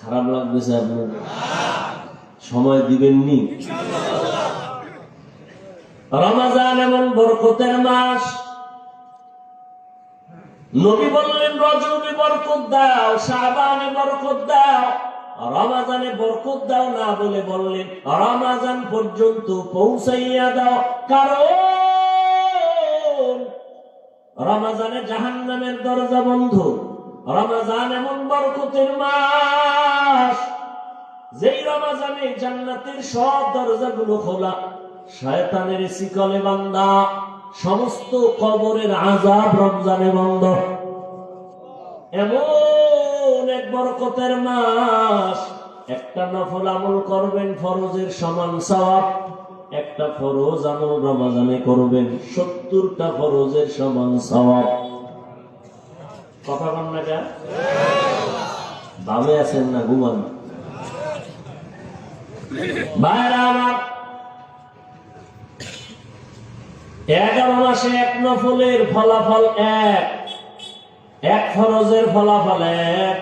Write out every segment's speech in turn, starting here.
খারাপ লাগতেছে আপনার সময় দিবেননি। রমাজান এমন বরকতের মাস। নবী বললেন, রজবে বরকত দাও, শাবানে বরকত দাও। রমাজানে বরকত দাও না বলে বললেন, রমাজান পর্যন্ত পৌঁছাইয়া দাও। কারণ রমাজানে জাহান্নামের দরজা বন্ধ। রমাজান এমন বরকতের মাস, যেই রমাজানে জান্নাতের সব দরজাগুলো খোলা, শয়তানের শিকলে বান্দা, সমস্ত কবরের আজাব রমজানে বন্ধ। এমন এক বরকতের মাস, একটা নফল আমল করবেন ফরজের সমান সওয়াব, একটা ফরজ আমল রমাজানে করবেন সত্তরটা ফরজের সমান সওয়াব। কথা বল না কেন? দামে আছেন না ঘুমান এগারো মাসে এক নফলের ফলাফল এক এক ফরজের ফলাফল এক,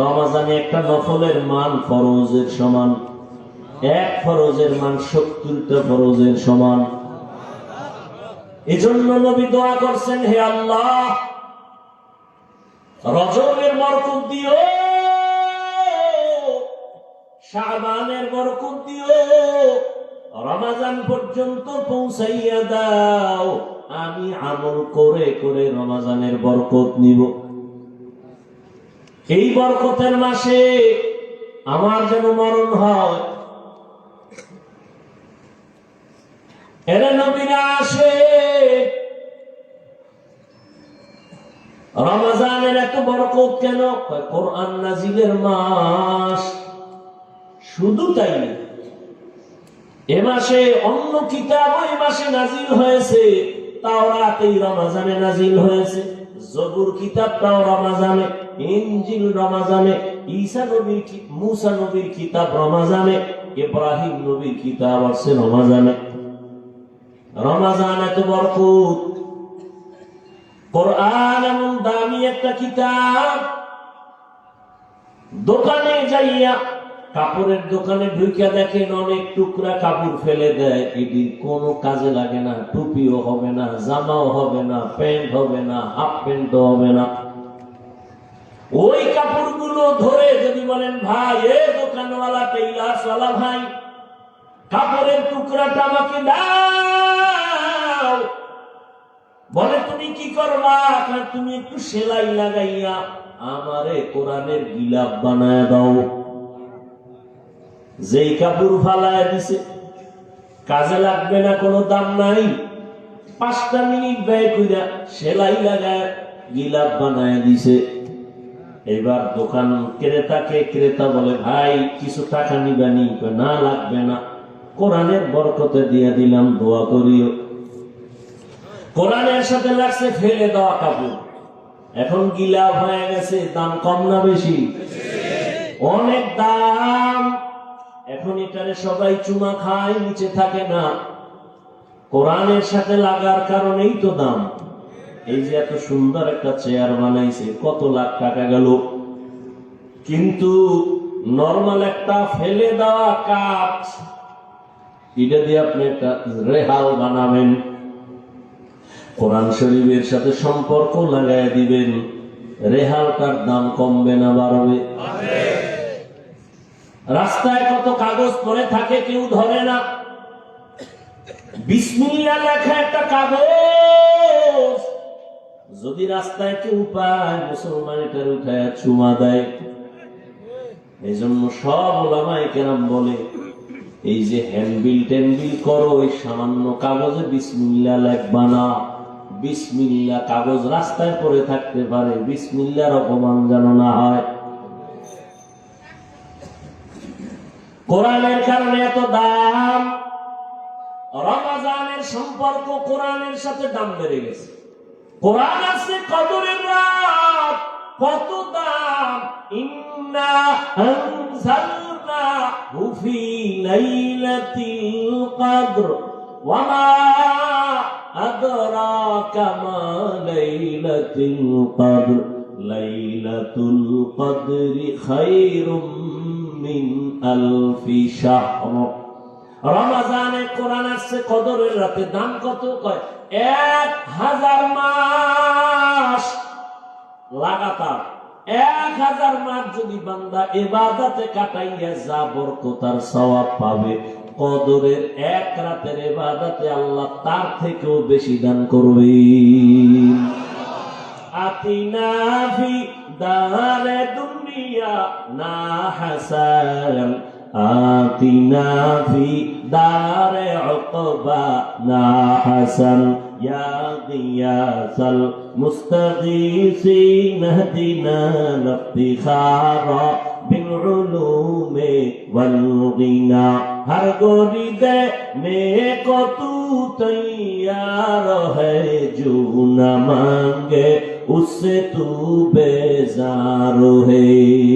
রমাজানে একটা নফলের মান ফরজের সমান, এক ফরজের মান সত্তরটা ফরজের সমান। এজন্য নবী দোয়া করছেন, হে আল্লাহ রজবের বরকত দিও। শাবানের বরকত দিও। রমাজান পর্যন্ত পৌঁছাইয়া দাও। আমি আমল করে করে রমাজানের বরকত নিব। এই বরকতের মাসে আমার যেন মরণ হয়। এরা নবীরা আসে। রমাজানের এত বরকত কেন? কোরআন নাজিলের মাস। শুধু তাই এ মাসে অন্য কিতাব এই মাসে নাজিল হয়েছে। তাওরাত এই রমাজানে নাজিল হয়েছে। জবুর কিতাবটাও রমাজানে, ইনজিল রমাজানে, ঈসা নবীর মুসা নবীর কিতাব রমাজানে, ইব্রাহিম নবীর কিতাব আছে রমাজানে। রমাজান এত বরকত। কোরআন এমন দামি একটা কিতাব। দোকানে যাইয়া কাপড়ের দোকানে ঢুকিয়া দেখেন অনেক টুকরা কাপড় ফেলে দেয়। এটি কোনো কাজে লাগে না, টুপিও হবে না, জামাও হবে না, প্যান্ট হবে না, হাফ প্যান্টও হবে না। ওই কাপড়গুলো ধরে যদি বলেন, ভাই, এ দোকানওয়ালা টেইলার্সওয়ালা ভাই, কাপড়ের টুকরাটা আমাকে দাও। বলে তুমি কি করবা তুমি একটু সেলাই লাগাইয়া আমারে কোরআনের গিলাপ বানায় দাও। যেই কাপড় ফালায় দিছে কাজে লাগবে না কোনো দাম নাই। পাঁচটা মিনিট ব্যয় কইরা সেলাই লাগায় গিলাপ বানায় দিছে। এবার দোকান ক্রেতাকে ক্রেতা বলে ভাই কিছু টাকা কয়, না লাগবে না। কোরআনের বরকতে দিয়ে দিলাম দোয়া করিও। কোরআনের সাথে লাগছে ফেলে দেওয়া কাপড়। এখন গিলাপ হয়ে গেছে? দাম কম না বেশি? অনেক দাম। এখন এটারে সবাই চুমা খায়, নিচে থাকে না। কোরআনের সাথে লাগার কারণেই তো দাম। এই যে এত সুন্দর একটা চেয়ার বানাইছে, কত লাখ টাকা গেল। কিন্তু নর্মাল একটা ফেলে দেওয়া কাঠ, এটা দিয়ে আপনি একটা রেহাল বানাবেন। কোরআন শরীফের সাথে সম্পর্ক লাগাই দিবেন। রেহালটার দাম কমবে না বাড়বে? রাস্তায় কত কাগজ পরে থাকে কেউ ধরে না। বিসমিল্লা লেখা একটা কাগজ। যদি রাস্তায় কেউ পায় মুসলমান এটার উঠায় চুমা দেয়। এই জন্য সব ওলামায় কেরাম বলে, এই যে হ্যান্ডবিল ট্যান্ডবিল করো ওই সামান্য কাগজে বিসমিল্লা লেখবা না। বিসমিল্লা কাগজ রাস্তায় পড়ে থাকতে পারে, বিসমিল্লার অপমান যেন না হয়। কোরআনের কারণে এত দাম, রমাজানের সম্পর্ক কোরআনের সাথে দাম বেড়ে গেছে। কোরআন আছে কদরের রাত, কত দাম। ইন্না আনজালনা ফি লাইলাতিল কদর ওয়ামা আদরাকা মা লাইলাতুল কদর লাইলাতুল কদরি খায়রুম মিন আলফি শাহর রমাজানে কোরআন আসছে, কদরের রাতে দাম কত? কয়, এক হাজার মাস লাগাতার। এক হাজার মাস যদি বান্দা এবাদাতে কাটাইয়া যা বরকতার সওয়াব পাবে কদরের এক রাতের এবাদাতে আল্লাহ তার থেকেও বেশি দান করবে আতিনা ফি দারে দুনিয়া না হাসান আতিনা ফি দারে উকবা না হাসান ইয়া গিয়াসাল মুস্তাগীসিন হদিনা নাফতিখারা بالعلوم والغنى हर गोरी दे मेरे को तू तैयार है जो न मांगे उससे तू बेजार है